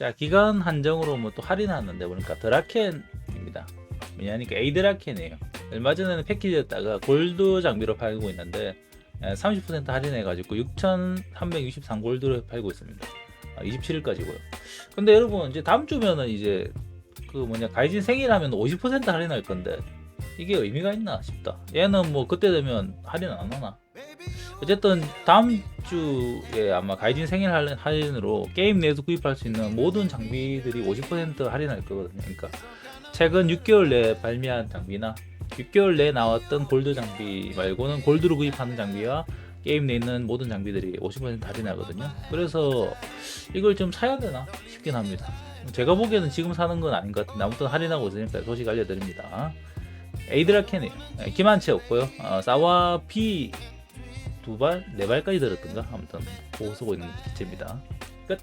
자 기간 한정으로 뭐 또 할인하는데 보니까 드라켄입니다. 왜냐니까 에이드라켄이에요. 얼마 전에는 패키지였다가 골드 장비로 팔고 있는데 예, 30% 할인해가지고 6,363 골드로 팔고 있습니다. 27일까지고요. 근데 여러분 이제 다음 주면은 이제 그 뭐냐 가이진 생일하면 50% 할인할 건데 이게 의미가 있나 싶다. 얘는 뭐 그때 되면 할인 안 하나? 어쨌든 다음 주에 아마 가이진 생일 할인- 할인으로 게임 내에서 구입할 수 있는 모든 장비들이 50% 할인할 거거든요. 그러니까 최근 6개월 내에 발매한 장비나 6개월 내에 나왔던 골드 장비 말고는 골드로 구입하는 장비와 게임 내에 있는 모든 장비들이 50% 할인하거든요. 그래서 이걸 좀 사야 되나 싶긴 합니다. 제가 보기에는 지금 사는 건 아닌 것 같은데 아무튼 할인하고 있으니까 소식 알려드립니다. 에이드라켄이에요. 예, 기만치 없고요. 어, 사와 B 두 발, 네 발까지 들었던가 아무튼 보고 쓰고 있는 기체입니다. 끝.